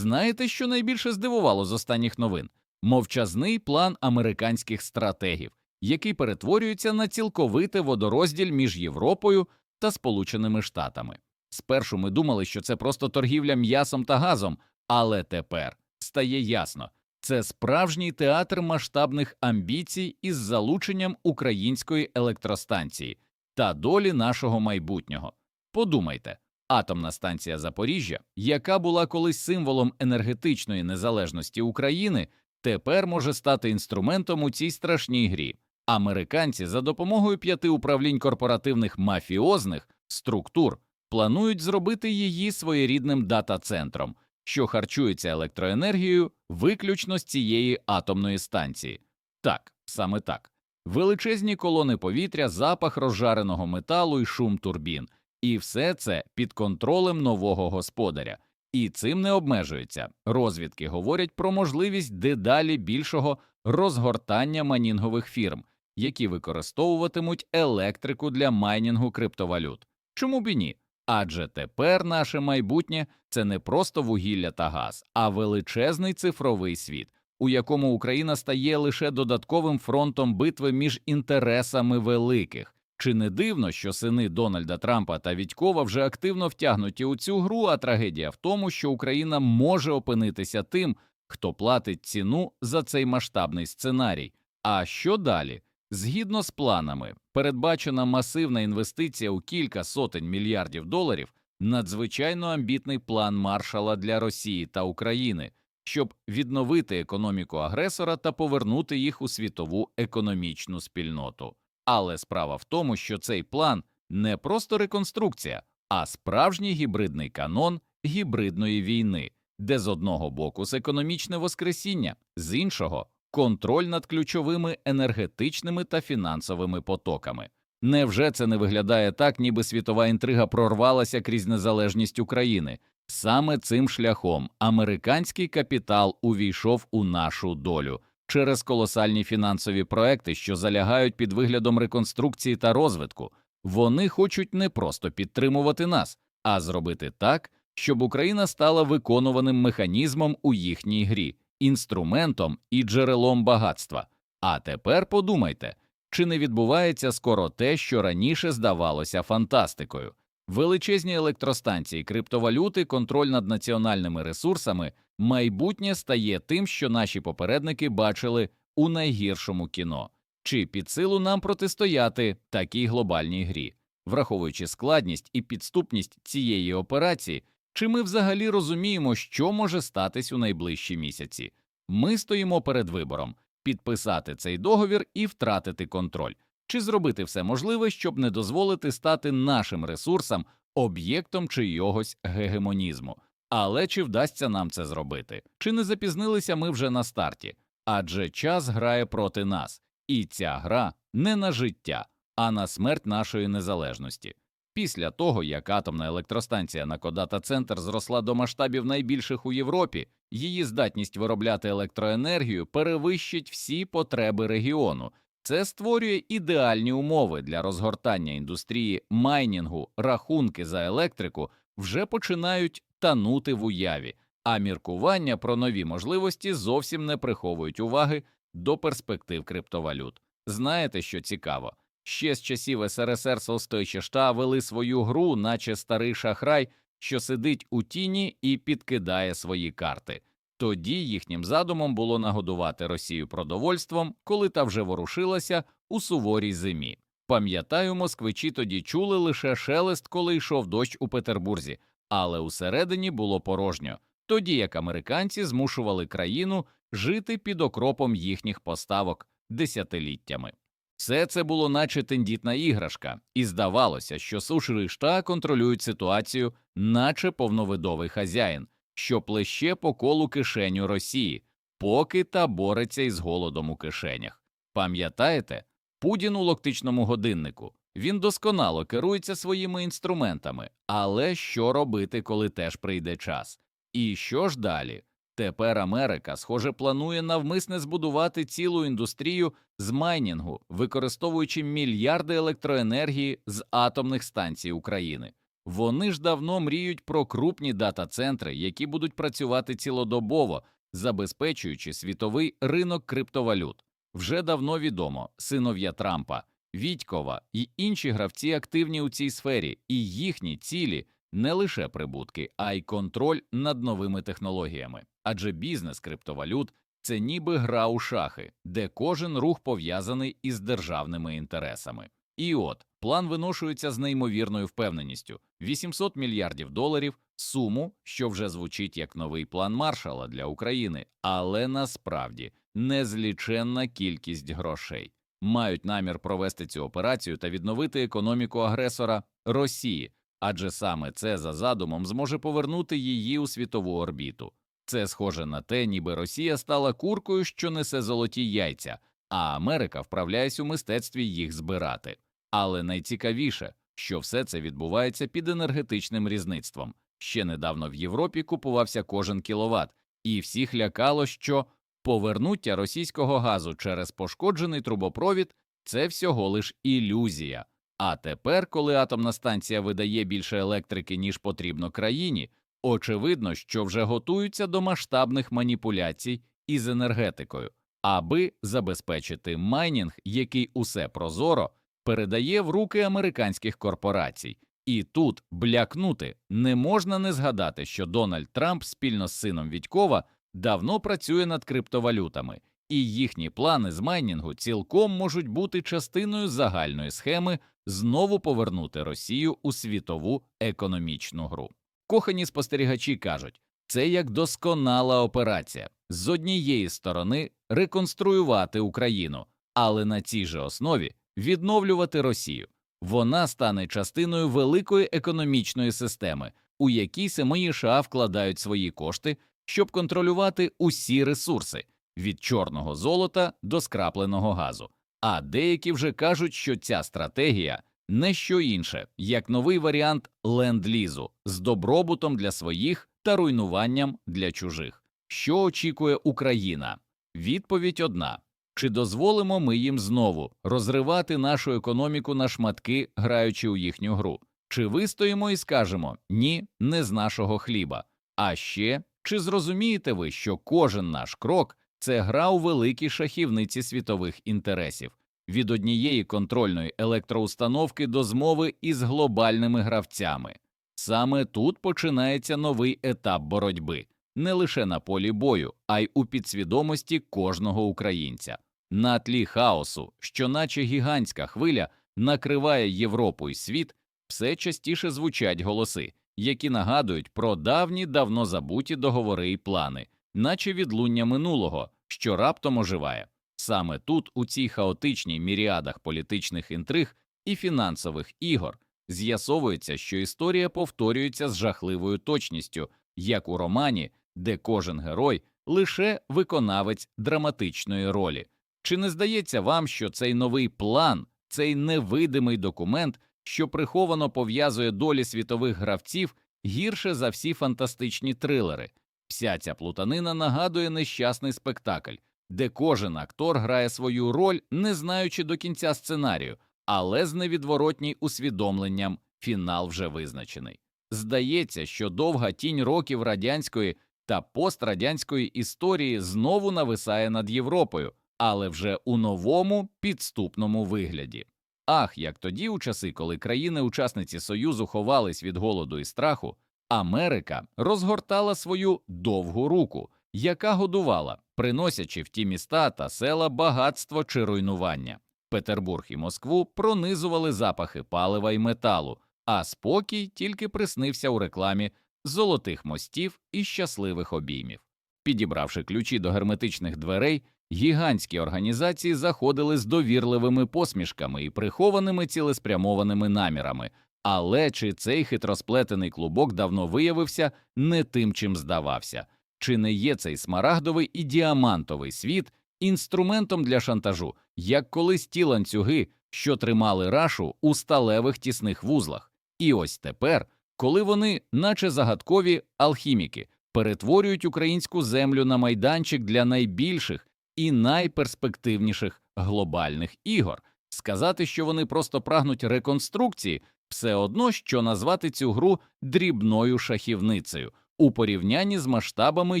Знаєте, що найбільше здивувало з останніх новин? Мовчазний план американських стратегів, який перетворюється на цілковитий водорозділь між Європою та Сполученими Штатами. Спершу ми думали, що це просто торгівля м'ясом та газом, але тепер стає ясно, це справжній театр масштабних амбіцій із залученням української електростанції та долі нашого майбутнього. Подумайте, атомна станція Запоріжжя, яка була колись символом енергетичної незалежності України, тепер може стати інструментом у цій страшній грі. Американці за допомогою п'яти управлінь корпоративних мафіозних структур планують зробити її своєрідним дата-центром, що харчується електроенергією виключно з цієї атомної станції. Так, саме так. Величезні колони повітря, запах розжареного металу і шум турбін, і все це під контролем нового господаря. І цим не обмежується. Розвідки говорять про можливість дедалі більшого розгортання манінгових фірм, які використовуватимуть електрику для майнінгу криптовалют. Чому б і ні? Адже тепер наше майбутнє це не просто вугілля та газ, а величезний цифровий світ, у якому Україна стає лише додатковим фронтом битви між інтересами великих. Чи не дивно, що сини Дональда Трампа та Відькова вже активно втягнуті у цю гру, а трагедія в тому, що Україна може опинитися тим, хто платить ціну за цей масштабний сценарій. А що далі? Згідно з планами, передбачена масивна інвестиція у кілька сотень мільярдів доларів, надзвичайно амбітний план маршала для Росії та України, щоб відновити економіку агресора та повернути їх у світову економічну спільноту. Але справа в тому, що цей план не просто реконструкція, а справжній гібридний канон гібридної війни, де з одного боку з економічне воскресіння, з іншого контроль над ключовими енергетичними та фінансовими потоками. Невже це не виглядає так, ніби світова інтрига прорвалася крізь незалежність України? Саме цим шляхом американський капітал увійшов у нашу долю через колосальні фінансові проекти, що залягають під виглядом реконструкції та розвитку. Вони хочуть не просто підтримувати нас, а зробити так, щоб Україна стала виконуваним механізмом у їхній грі, інструментом і джерелом багатства. А тепер подумайте, чи не відбувається скоро те, що раніше здавалося фантастикою. Величезні електростанції, криптовалюти, контроль над національними ресурсами, майбутнє стає тим, що наші попередники бачили у найгіршому кіно. Чи під силу нам протистояти такій глобальній грі, враховуючи складність і підступність цієї операції, чи ми взагалі розуміємо, що може статись у найближчі місяці? Ми стоїмо перед вибором підписати цей договір і втратити контроль, чи зробити все можливе, щоб не дозволити стати нашим ресурсам об'єктом чийогось гегемонізму. Але чи вдасться нам це зробити? Чи не запізнилися ми вже на старті? Адже час грає проти нас, і ця гра не на життя, а на смерть нашої незалежності. Після того, як атомна електростанція на Кодата Центр зросла до масштабів найбільших у Європі, її здатність виробляти електроенергію перевищить всі потреби регіону. Це створює ідеальні умови для розгортання індустрії майнінгу, рахунки за електрику вже починають танути в уяві, а міркування про нові можливості зовсім не приховують уваги до перспектив криптовалют. Знаєте, що цікаво? Ще з часів СРСР Солстойчешта вели свою гру, наче старий шахрай, що сидить у тіні і підкидає свої карти. Тоді їхнім задумом було нагодувати Росію продовольством, коли та вже ворушилася у суворій зимі. Пам'ятаю, москвичі тоді чули лише шелест, коли йшов дощ у Петербурзі, але усередині було порожньо, тоді як американці змушували країну жити під окропом їхніх поставок десятиліттями. Все це було наче тендітна іграшка, і здавалося, що сушришта контролюють ситуацію, наче повновидовий хазяїн, що плеще по колу кишеню Росії, поки та бореться із голодом у кишенях. Пам'ятаєте, Пудін у локтичному годиннику він досконало керується своїми інструментами, але що робити, коли теж прийде час? І що ж далі? Тепер Америка, схоже, планує навмисне збудувати цілу індустрію з майнінгу, використовуючи мільярди електроенергії з атомних станцій України. Вони ж давно мріють про крупні дата-центри, які будуть працювати цілодобово, забезпечуючи світовий ринок криптовалют. Вже давно відомо, синов'я Трампа, Вітькова і інші гравці активні у цій сфері, і їхні цілі не лише прибутки, а й контроль над новими технологіями. Адже бізнес криптовалют це ніби гра у шахи, де кожен рух пов'язаний із державними інтересами. І от план виношується з неймовірною впевненістю: 800 мільярдів доларів, суму, що вже звучить як новий план Маршала для України, але насправді незліченна кількість грошей. Мають намір провести цю операцію та відновити економіку агресора Росії, адже саме це за задумом зможе повернути її у світову орбіту. Це схоже на те, ніби Росія стала куркою, що несе золоті яйця, а Америка вправляється у мистецтві їх збирати. Але найцікавіше, що все це відбувається під енергетичним різництвом. Ще недавно в Європі купувався кожен кіловат, і всіх лякало, що повернуття російського газу через пошкоджений трубопровід це всього лиш ілюзія. А тепер, коли атомна станція видає більше електрики, ніж потрібно країні, очевидно, що вже готуються до масштабних маніпуляцій із енергетикою, аби забезпечити майнінг, який усе прозоро передає в руки американських корпорацій. І тут блякнути не можна не згадати, що Дональд Трамп спільно з сином Відькова давно працює над криптовалютами, і їхні плани з майнінгу цілком можуть бути частиною загальної схеми знову повернути Росію у світову економічну гру. Кохані спостерігачі кажуть, це як досконала операція з однієї сторони реконструювати Україну, але на цій же основі відновлювати Росію. Вона стане частиною великої економічної системи, у якій самі США вкладають свої кошти, щоб контролювати усі ресурси від чорного золота до скрапленого газу. А деякі вже кажуть, що ця стратегія не що інше, як новий варіант ленд-лізу з добробутом для своїх та руйнуванням для чужих. Що очікує Україна? Відповідь одна. Чи дозволимо ми їм знову розривати нашу економіку на шматки, граючи у їхню гру? Чи вистоїмо і скажемо ні, не з нашого хліба? А ще чи зрозумієте ви, що кожен наш крок це гра у великій шахівниці світових інтересів від однієї контрольної електроустановки до змови із глобальними гравцями? Саме тут починається новий етап боротьби не лише на полі бою, а й у підсвідомості кожного українця. На тлі хаосу, що наче гігантська хвиля накриває Європу і світ, все частіше звучать голоси, які нагадують про давні давно забуті договори і плани, наче відлуння минулого, що раптом оживає. Саме тут, у цій хаотичній міріадах політичних інтриг і фінансових ігор, з'ясовується, що історія повторюється з жахливою точністю, як у романі, де кожен герой лише виконавець драматичної ролі. Чи не здається вам, що цей новий план, цей невидимий документ, що приховано пов'язує долі світових гравців гірше за всі фантастичні трилери? Вся ця плутанина нагадує нещасний спектакль, де кожен актор грає свою роль, не знаючи до кінця сценарію, але з невідворотній усвідомленням фінал вже визначений. Здається, що довга тінь років радянської та пострадянської історії знову нависає над Європою, але вже у новому підступному вигляді. Ах, як тоді, у часи, коли країни-учасниці Союзу ховались від голоду і страху, Америка розгортала свою довгу руку, яка годувала, приносячи в ті міста та села багатство чи руйнування. Петербург і Москву пронизували запахи палива і металу, а спокій тільки приснився у рекламі золотих мостів і щасливих обіймів. Підібравши ключі до герметичних дверей, гігантські організації заходили з довірливими посмішками і прихованими цілеспрямованими намірами. Але чи цей хитросплетений клубок давно виявився не тим, чим здавався, чи не є цей смарагдовий і діамантовий світ інструментом для шантажу, як колись ті ланцюги, що тримали рашу у сталевих тісних вузлах, і ось тепер, коли вони, наче загадкові алхіміки, перетворюють українську землю на майданчик для найбільших і найперспективніших глобальних ігор, сказати, що вони просто прагнуть реконструкції, Все одно, що назвати цю гру дрібною шахівницею у порівнянні з масштабами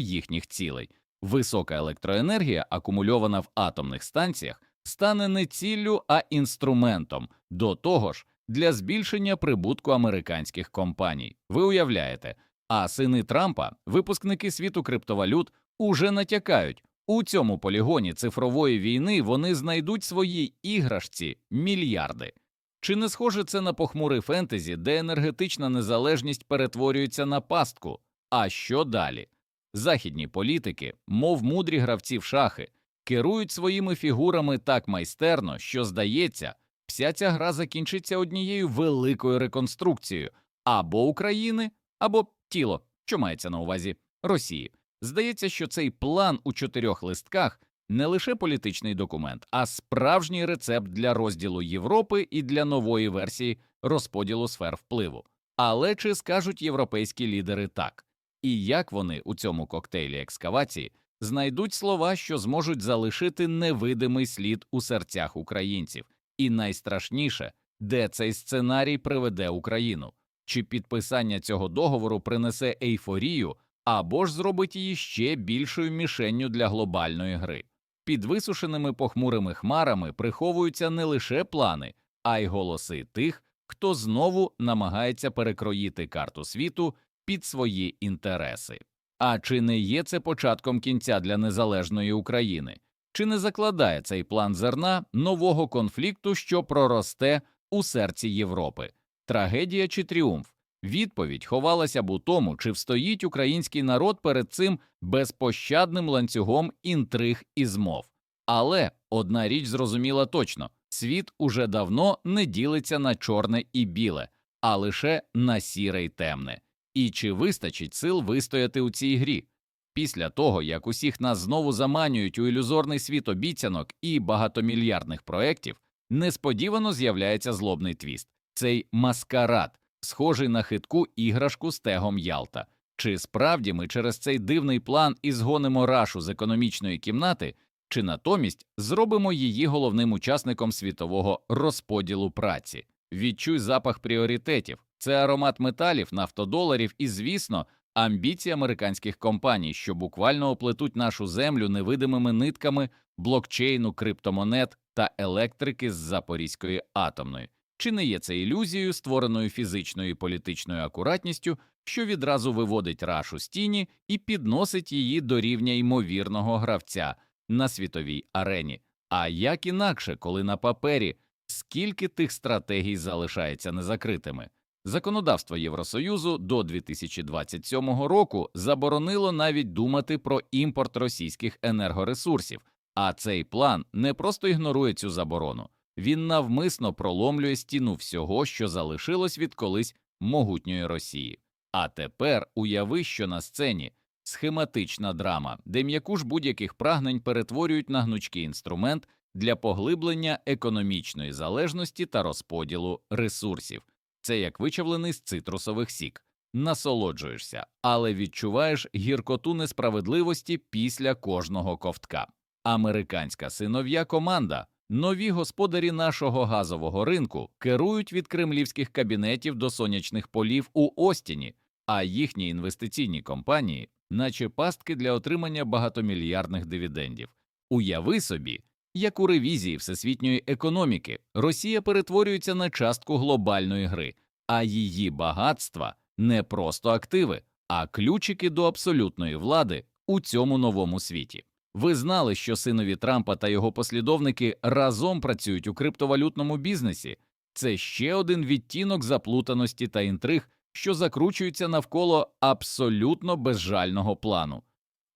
їхніх цілей. Висока електроенергія, акумульована в атомних станціях, стане не ціллю, а інструментом до того ж для збільшення прибутку американських компаній. Ви уявляєте, а сини Трампа, випускники світу криптовалют, уже натякають. У цьому полігоні цифрової війни вони знайдуть своїй іграшці мільярди. Чи не схоже це на похмурий фентезі, де енергетична незалежність перетворюється на пастку? А що далі? Західні політики, мов мудрі гравці в шахи, керують своїми фігурами так майстерно, що здається, вся ця гра закінчиться однією великою реконструкцією або України, або тіло, що мається на увазі Росії. Здається, що цей план у чотирьох листках не лише політичний документ, а справжній рецепт для розділу Європи і для нової версії розподілу сфер впливу. Але чи скажуть європейські лідери так? І як вони у цьому коктейлі екскавації знайдуть слова, що зможуть залишити невидимий слід у серцях українців? І найстрашніше, де цей сценарій приведе Україну? Чи підписання цього договору принесе ейфорію або ж зробить її ще більшою мішенню для глобальної гри? Під висушеними похмурими хмарами приховуються не лише плани, а й голоси тих, хто знову намагається перекроїти карту світу під свої інтереси. А чи не є це початком кінця для незалежної України? Чи не закладає цей план зерна нового конфлікту, що проросте у серці Європи? Трагедія чи тріумф? Відповідь ховалася б у тому, чи встоїть український народ перед цим безпощадним ланцюгом інтриг і змов. Але одна річ зрозуміла точно світ уже давно не ділиться на чорне і біле, а лише на сіре й темне. І чи вистачить сил вистояти у цій грі? Після того, як усіх нас знову заманюють у ілюзорний світ обіцянок і багатомільярдних проєктів, несподівано з'являється злобний твіст цей маскарад, схожий на хитку іграшку з тегом Ялта. Чи справді ми через цей дивний план і згонимо рашу з економічної кімнати, чи натомість зробимо її головним учасником світового розподілу праці? Відчуй запах пріоритетів, це аромат металів, нафтодоларів і, звісно, амбіції американських компаній, що буквально оплетуть нашу землю невидимими нитками блокчейну, криптомонет та електрики з Запорізької атомної. Чи не є це ілюзією, створеною фізичною і політичною акуратністю, що відразу виводить рашу з тіні і підносить її до рівня ймовірного гравця на світовій арені? А як інакше, коли на папері скільки тих стратегій залишається незакритими? Законодавство Євросоюзу до 2027 року заборонило навіть думати про імпорт російських енергоресурсів, а цей план не просто ігнорує цю заборону, він навмисно проломлює стіну всього, що залишилось від колись могутньої Росії. А тепер уяви, що на сцені схематична драма, де м'яку ж будь-яких прагнень перетворюють на гнучкий інструмент для поглиблення економічної залежності та розподілу ресурсів. Це як вичавлений з цитрусових сік. Насолоджуєшся, але відчуваєш гіркоту несправедливості після кожного ковтка. Американська синов'я команда, нові господарі нашого газового ринку керують від кремлівських кабінетів до сонячних полів у Остіні, а їхні інвестиційні компанії, наче пастки для отримання багатомільярдних дивідендів. Уяви собі, як у ревізії всесвітньої економіки Росія перетворюється на частку глобальної гри, а її багатства не просто активи, а ключики до абсолютної влади у цьому новому світі. Ви знали, що синові Трампа та його послідовники разом працюють у криптовалютному бізнесі. Це ще один відтінок заплутаності та інтриг, що закручуються навколо абсолютно безжального плану.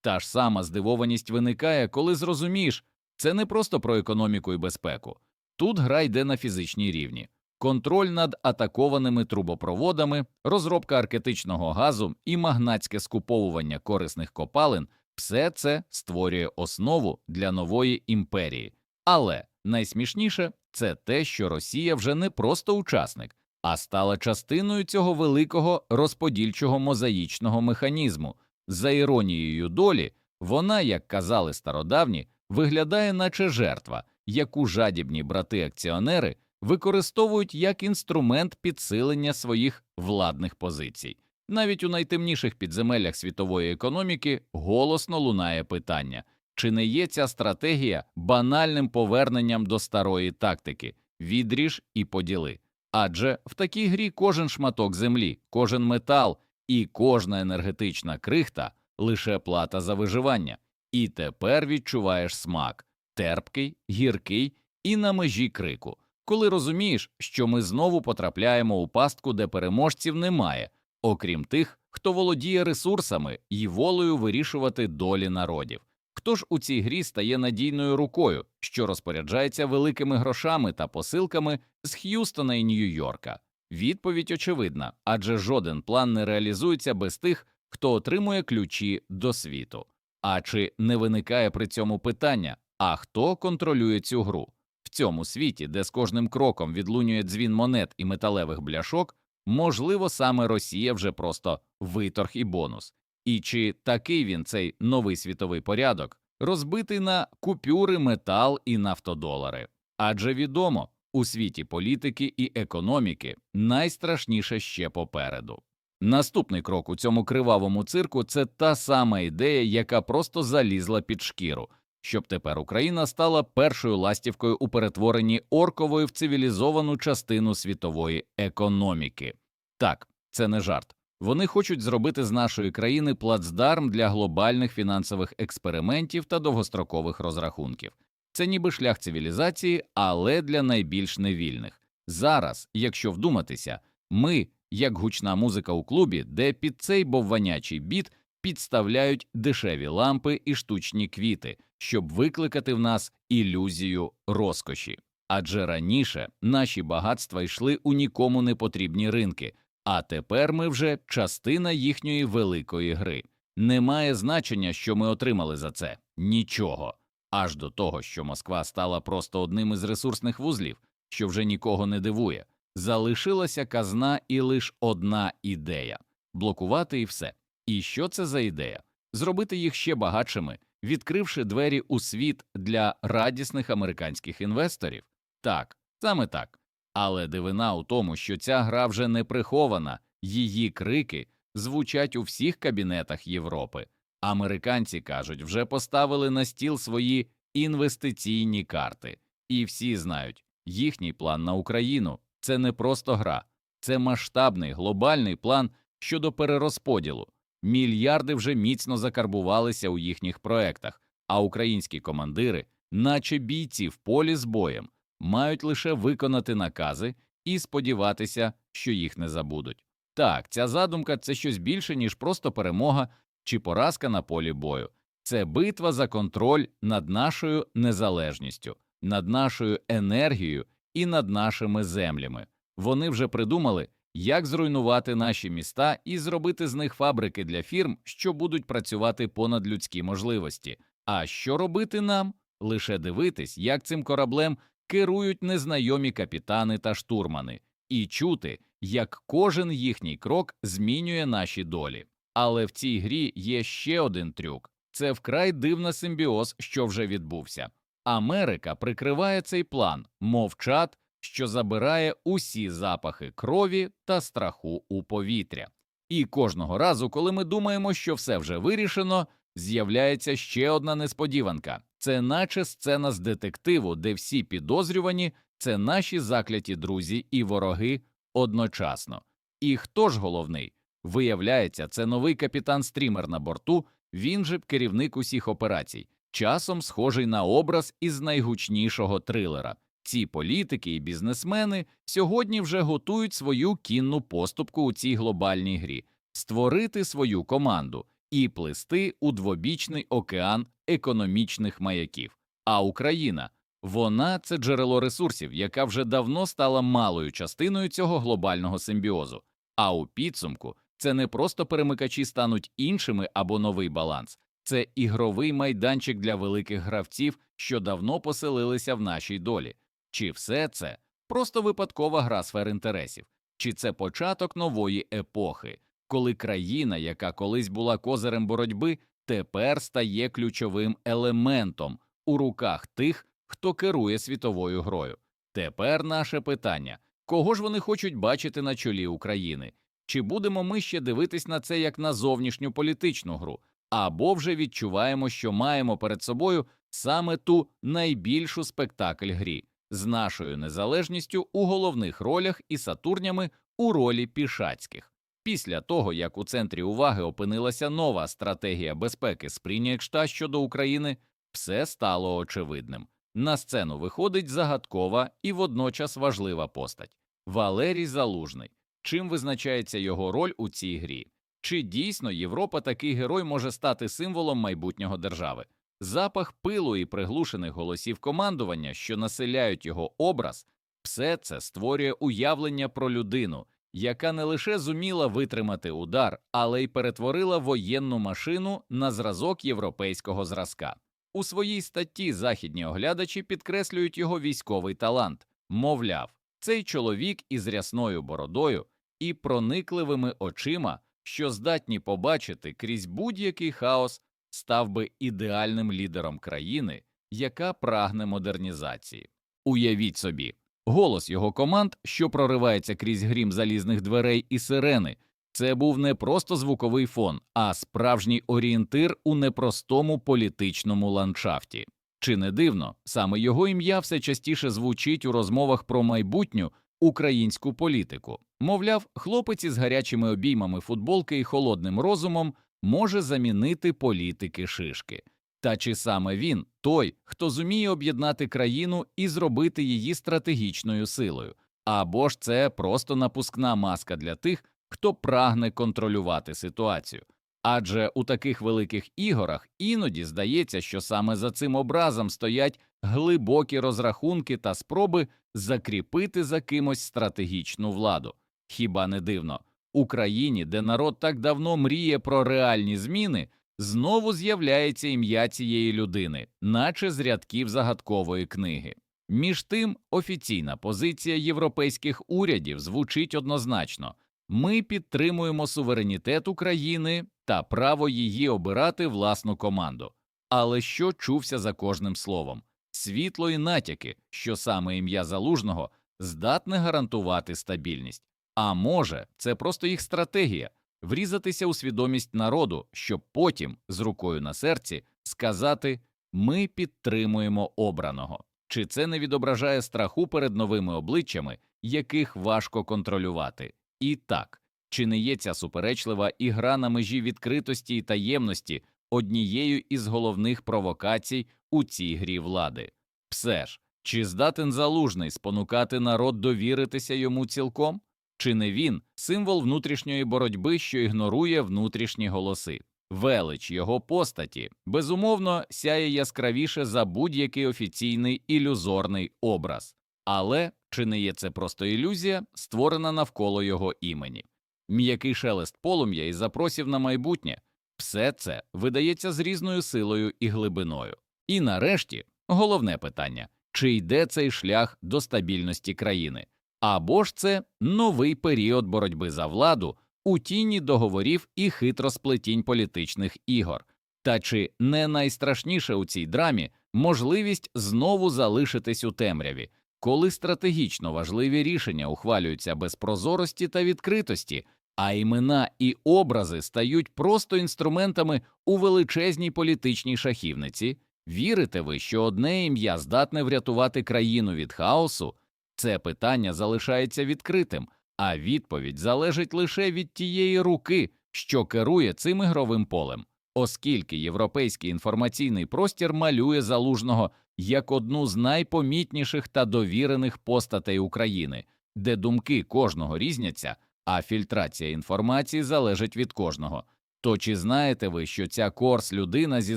Та ж сама здивованість виникає, коли зрозумієш, це не просто про економіку і безпеку. Тут гра йде на фізичній рівні. Контроль над атакованими трубопроводами, розробка аркетичного газу і магнатське скуповування корисних копалин все це створює основу для нової імперії. Але найсмішніше це те, що Росія вже не просто учасник, а стала частиною цього великого розподільчого мозаїчного механізму. За іронією долі, вона, як казали стародавні, виглядає наче жертва, яку жадібні брати акціонери використовують як інструмент підсилення своїх владних позицій. Навіть у найтемніших підземеллях світової економіки голосно лунає питання, чи не є ця стратегія банальним поверненням до старої тактики відріж і поділи. Адже в такій грі кожен шматок землі, кожен метал і кожна енергетична крихта лише плата за виживання. І тепер відчуваєш смак терпкий, гіркий і на межі крику, коли розумієш, що ми знову потрапляємо у пастку, де переможців немає, окрім тих, хто володіє ресурсами і волею вирішувати долі народів. Хто ж у цій грі стає надійною рукою, що розпоряджається великими грошами та посилками з Х'юстона і Нью-Йорка? Відповідь очевидна, адже жоден план не реалізується без тих, хто отримує ключі до світу. А чи не виникає при цьому питання, а хто контролює цю гру? В цьому світі, де з кожним кроком відлунює дзвін монет і металевих бляшок, можливо, саме Росія вже просто виторг і бонус. І чи такий він цей новий світовий порядок, розбитий на купюри, метал і нафтодолари? Адже відомо, у світі політики і економіки найстрашніше ще попереду. Наступний крок у цьому кривавому цирку це та сама ідея, яка просто залізла під шкіру, щоб тепер Україна стала першою ластівкою у перетворенні оркової в цивілізовану частину світової економіки. Так, це не жарт. Вони хочуть зробити з нашої країни плацдарм для глобальних фінансових експериментів та довгострокових розрахунків. Це ніби шлях цивілізації, але для найбільш невільних. Зараз, якщо вдуматися, ми, як гучна музика у клубі, де під цей бовванячий біт підставляють дешеві лампи і штучні квіти, щоб викликати в нас ілюзію розкоші. Адже раніше наші багатства йшли у нікому не потрібні ринки, а тепер ми вже частина їхньої великої гри. Немає значення, що ми отримали за це нічого, аж до того, що Москва стала просто одним із ресурсних вузлів, що вже нікого не дивує. Залишилася казна і лише одна ідея блокувати і все. І що це за ідея? Зробити їх ще багатшими, відкривши двері у світ для радісних американських інвесторів. Так, саме так. Але дивина у тому, що ця гра вже не прихована, її крики звучать у всіх кабінетах Європи. Американці кажуть, вже поставили на стіл свої інвестиційні карти, і всі знають, їхній план на Україну це не просто гра, це масштабний глобальний план щодо перерозподілу. Мільярди вже міцно закарбувалися у їхніх проектах, а українські командири, наче бійці в полі з боєм, мають лише виконати накази і сподіватися, що їх не забудуть. Так, ця задумка це щось більше, ніж просто перемога чи поразка на полі бою. Це битва за контроль над нашою незалежністю, над нашою енергією і над нашими землями. Вони вже придумали, як зруйнувати наші міста і зробити з них фабрики для фірм, що будуть працювати понад людські можливості. А що робити нам? Лише дивитись, як цим кораблем керують незнайомі капітани та штурмани, і чути, як кожен їхній крок змінює наші долі. Але в цій грі є ще один трюк це вкрай дивна симбіоз, що вже відбувся. Америка прикриває цей план, мов чад, що забирає усі запахи крові та страху у повітря. І кожного разу, коли ми думаємо, що все вже вирішено, з'являється ще одна несподіванка це наче сцена з детективу, де всі підозрювані це наші закляті друзі і вороги одночасно. І хто ж головний? Виявляється, це новий капітан стрімер на борту, він же керівник усіх операцій, часом схожий на образ із найгучнішого трилера. Ці політики і бізнесмени сьогодні вже готують свою кінну поступку у цій глобальній грі, створити свою команду і плисти у двобічний океан економічних маяків. А Україна вона це джерело ресурсів, яка вже давно стала малою частиною цього глобального симбіозу. А у підсумку це не просто перемикачі стануть іншими або новий баланс, це ігровий майданчик для великих гравців, що давно поселилися в нашій долі. Чи все це просто випадкова гра сфер інтересів, чи це початок нової епохи, коли країна, яка колись була козирем боротьби, тепер стає ключовим елементом у руках тих, хто керує світовою грою? Тепер наше питання: кого ж вони хочуть бачити на чолі України? Чи будемо ми ще дивитись на це як на зовнішню політичну гру, або вже відчуваємо, що маємо перед собою саме ту найбільшу спектакль грі з нашою незалежністю у головних ролях і Сатурнями у ролі пішацьких. Після того, як у центрі уваги опинилася нова стратегія безпеки сприйнякшта щодо України, все стало очевидним. На сцену виходить загадкова і водночас важлива постать Валерій Залужний. Чим визначається його роль у цій грі? Чи дійсно Європа такий герой може стати символом майбутнього держави? Запах пилу і приглушених голосів командування, що населяють його образ, все це створює уявлення про людину, яка не лише зуміла витримати удар, але й перетворила воєнну машину на зразок європейського зразка. У своїй статті західні оглядачі підкреслюють його військовий талант, мовляв, цей чоловік із рясною бородою і проникливими очима, що здатні побачити крізь будь-який хаос, став би ідеальним лідером країни, яка прагне модернізації. Уявіть собі, голос його команд, що проривається крізь грім залізних дверей і сирени, це був не просто звуковий фон, а справжній орієнтир у непростому політичному ландшафті. Чи не дивно, саме його ім'я все частіше звучить у розмовах про майбутню українську політику. Мовляв, хлопець із гарячими обіймами футболки і холодним розумом може замінити політики шишки. Та чи саме він той, хто зуміє об'єднати країну і зробити її стратегічною силою, або ж це просто напускна маска для тих, хто прагне контролювати ситуацію. Адже у таких великих ігорах іноді здається, що саме за цим образом стоять глибокі розрахунки та спроби закріпити за кимось стратегічну владу. Хіба не дивно, Україні, де народ так давно мріє про реальні зміни, знову з'являється ім'я цієї людини, наче з рядків загадкової книги. Між тим, офіційна позиція європейських урядів звучить однозначно ми підтримуємо суверенітет України та право її обирати власну команду. Але що чувся за кожним словом? Світло і натяки, що саме ім'я залужного здатне гарантувати стабільність. А може, це просто їх стратегія врізатися у свідомість народу, щоб потім, з рукою на серці, сказати ми підтримуємо обраного. Чи це не відображає страху перед новими обличчями, яких важко контролювати? І так, чи не є ця суперечлива ігра на межі відкритості і таємності однією із головних провокацій у цій грі влади? Все ж, чи здатен залужний спонукати народ довіритися йому цілком? Чи не він символ внутрішньої боротьби, що ігнорує внутрішні голоси? Велич його постаті безумовно сяє яскравіше за будь-який офіційний ілюзорний образ, але чи не є це просто ілюзія, створена навколо його імені? М'який шелест полум'я і запросів на майбутнє все це видається з різною силою і глибиною. І нарешті головне питання чи йде цей шлях до стабільності країни? Або ж це новий період боротьби за владу у тіні договорів і хитросплетінь політичних ігор, та чи не найстрашніше у цій драмі можливість знову залишитись у темряві, коли стратегічно важливі рішення ухвалюються без прозорості та відкритості, а імена і образи стають просто інструментами у величезній політичній шахівниці, вірите ви, що одне ім'я здатне врятувати країну від хаосу? Це питання залишається відкритим, а відповідь залежить лише від тієї руки, що керує цим ігровим полем, оскільки європейський інформаційний простір малює залужного як одну з найпомітніших та довірених постатей України, де думки кожного різняться, а фільтрація інформації залежить від кожного. То чи знаєте ви, що ця корс людина зі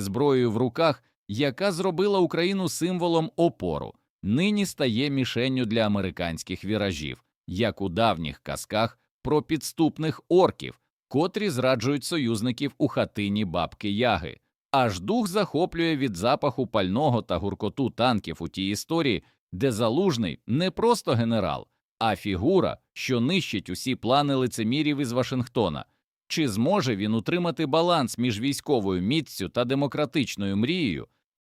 зброєю в руках, яка зробила Україну символом опору? Нині стає мішенню для американських віражів, як у давніх казках про підступних орків, котрі зраджують союзників у хатині бабки Яги. Аж дух захоплює від запаху пального та гуркоту танків у тій історії, де залужний не просто генерал, а фігура, що нищить усі плани лицемірів із Вашингтона. Чи зможе він утримати баланс між військовою міццю та демократичною мрією,